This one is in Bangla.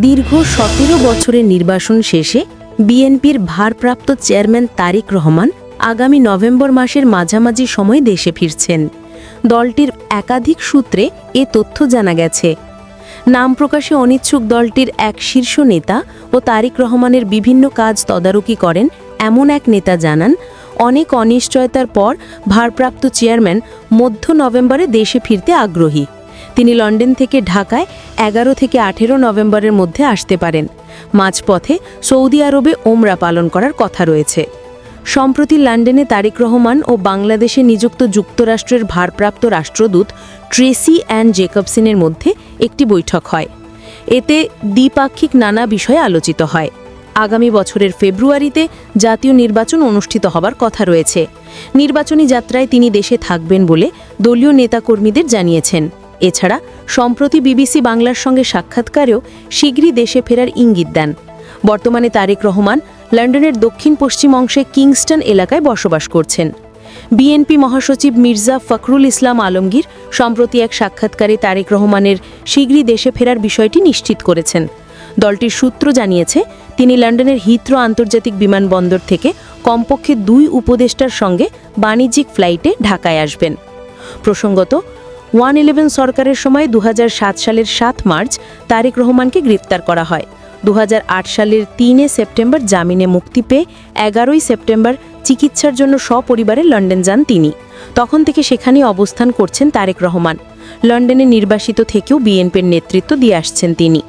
দীর্ঘ সতেরো বছরের নির্বাসন শেষে বিএনপির ভারপ্রাপ্ত চেয়ারম্যান তারিক রহমান আগামী নভেম্বর মাসের মাঝামাঝি সময় দেশে ফিরছেন। দলটির একাধিক সূত্রে এ তথ্য জানা গেছে। নাম প্রকাশে অনিচ্ছুক দলটির এক শীর্ষ নেতা ও তারিক রহমানের বিভিন্ন কাজ তদারকি করেন এমন এক নেতা জানান, অনেক অনিশ্চয়তার পর ভারপ্রাপ্ত চেয়ারম্যান মধ্য নভেম্বরে দেশে ফিরতে আগ্রহী। তিনি লন্ডন থেকে ঢাকায় এগারো থেকে আঠেরো নভেম্বরের মধ্যে আসতে পারেন। মাঝপথে সৌদি আরবে ওমরা পালন করার কথা রয়েছে। সম্প্রতি লন্ডনে তারিক রহমান ও বাংলাদেশে নিযুক্ত যুক্তরাষ্ট্রের ভারপ্রাপ্ত রাষ্ট্রদূত ট্রেসি অ্যান্ড জেকবসিনের মধ্যে একটি বৈঠক হয়। এতে দ্বিপাক্ষিক নানা বিষয়ে আলোচিত হয়। আগামী বছরের ফেব্রুয়ারিতে জাতীয় নির্বাচন অনুষ্ঠিত হবার কথা রয়েছে। নির্বাচনী যাত্রায় তিনি দেশে থাকবেন বলে দলীয় নেতাকর্মীদের জানিয়েছেন। এছাড়া, সম্প্রতি বিবিসি বাংলার সঙ্গে সাক্ষাৎকারেও শীঘ্রই দেশে ফেরার ইঙ্গিত দেন। বর্তমানে তারেক রহমান লন্ডনের দক্ষিণ পশ্চিম অংশে কিংস্টন এলাকায় বসবাস করছেন। বিএনপি মহাসচিব মির্জা ফখরুল ইসলাম আলমগীর সম্প্রতি এক সাক্ষাৎকারে তারেক রহমানের শীঘ্রই দেশে ফেরার বিষয়টি নিশ্চিত করেছেন। দলটির সূত্র জানিয়েছে, তিনি লন্ডনের হিথ্রো আন্তর্জাতিক বিমানবন্দর থেকে কমপক্ষে দুই উপদেষ্টার সঙ্গে বাণিজ্যিক ফ্লাইটে ঢাকায় আসবেন। প্রসঙ্গত ওয়ান ইলেভেন সরকারের সময় দু হাজার সাত সালের সাত মার্চ তারেক রহমানকে গ্রেপ্তার করা হয়। দু হাজার আট সালের তিনে সেপ্টেম্বর জামিনে মুক্তি পেয়ে এগারোই সেপ্টেম্বর চিকিৎসার জন্য সপরিবারে লন্ডন যান তিনি। তখন থেকে সেখানে অবস্থান করছেন তারেক রহমান। লন্ডনে নির্বাসিত থেকেও বিএনপির নেতৃত্ব দিয়ে আসছেন তিনি।